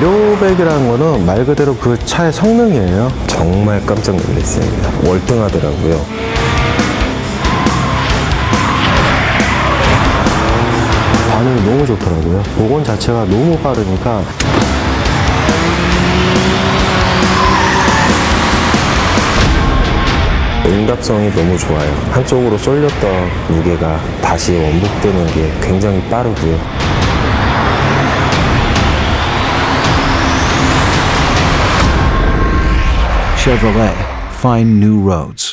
400이라는 거는 말 그대로 그 차의 성능이에요. 정말 깜짝 놀랐습니다. 월등하더라고요. 반응이 너무 좋더라고요. 복원 자체가 너무 빠르니까 응답성이 너무 좋아요. 한쪽으로 쏠렸던 무게가 다시 원복되는 게 굉장히 빠르고요. Chevrolet, find new roads.